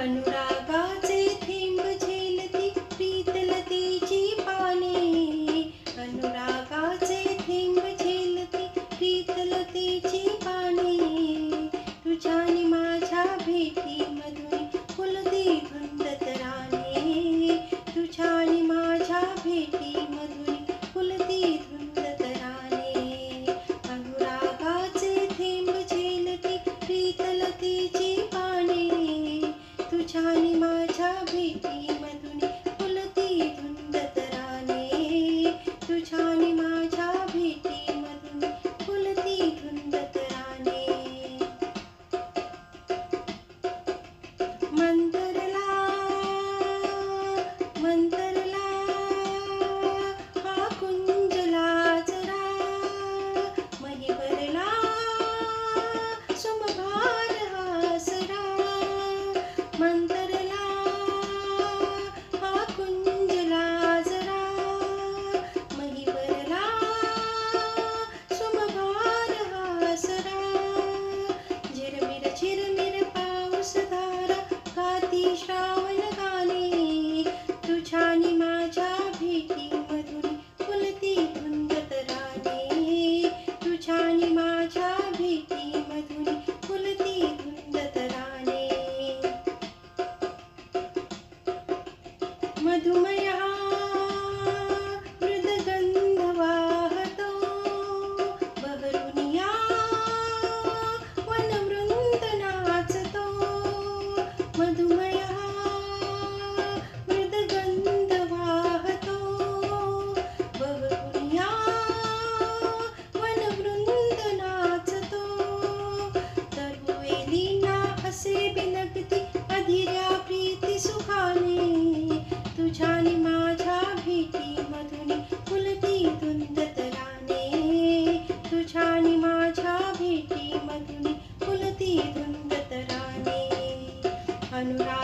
अनुरागाचे थेंब झेलती प्रीतलतेची पाने अनुरागाचे थेंब झेलती प्रीतलतेची पाने तुझ्याने माझ्या भेटी मधून फुलती भंडत राणे तुझ्याने माझ्या भेटी मधून छानी माझा भीती I do my Madumaya Anurag